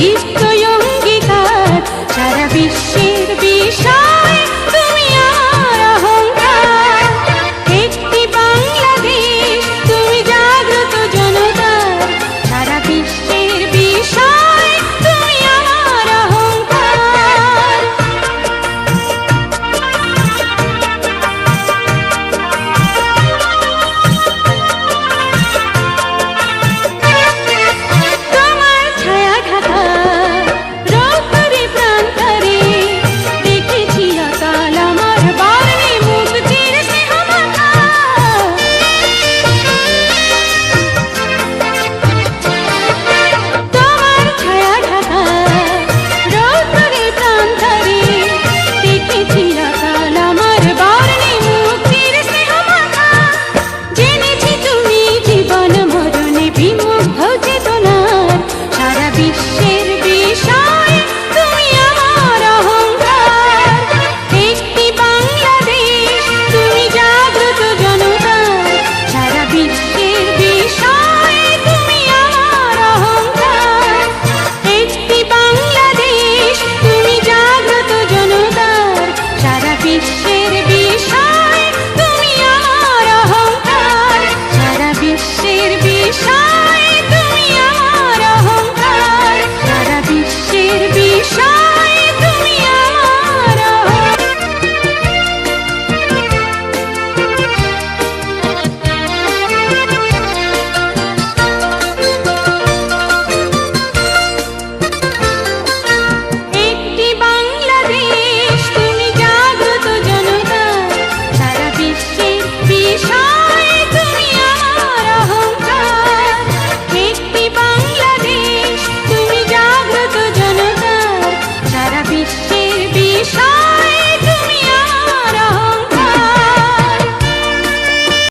বিশ্ব অঙ্গীকার সারা বিশ্বে Michel.